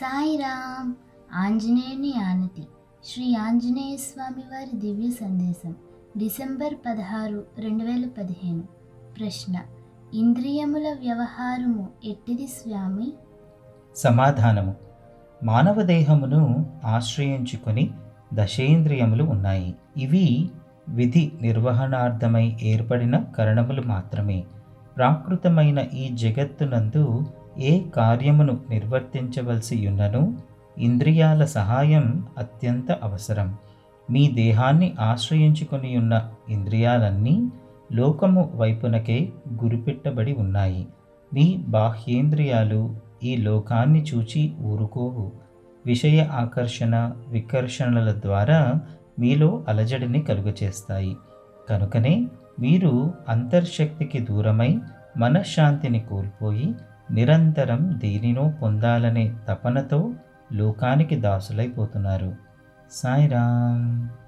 సాయిరామ్ ఆంజనేయుని ఆనతి. శ్రీ ఆంజనేయ స్వామి వారి దివ్య సందేశం. డిసెంబర్ పదహారు రెండు వేల పదిహేను. ప్రశ్న. ఇంద్రియముల వ్యవహారము ఎట్టిది స్వామి? సమాధానము. మానవ దేహమును ఆశ్రయించుకొని దశేంద్రియములు ఉన్నాయి. ఇవి విధి నిర్వహణార్థమై ఏర్పడిన కరణములు మాత్రమే. ప్రాకృతమైన ఈ జగత్తునందు ఏ కార్యమును నిర్వర్తించవలసి ఉన్ననో ఇంద్రియాల సహాయం అత్యంత అవసరం. మీ దేహాన్ని ఆశ్రయించుకొని ఉన్న ఇంద్రియాలన్నీ లోకము వైపునకే గురిపెట్టబడి ఉన్నాయి. మీ బాహ్యేంద్రియాలు ఈ లోకాన్ని చూచి ఊరుకోవు. విషయ ఆకర్షణ వికర్షణల ద్వారా మీలో అలజడిని కలుగచేస్తాయి. కనుకనే మీరు అంతర్శక్తికి దూరమై మనశ్శాంతిని కోల్పోయి నిరంతరం దేనినో పొందాలనే తపనతో లోకానికి దాసులైపోతున్నారు. సాయిరామ్.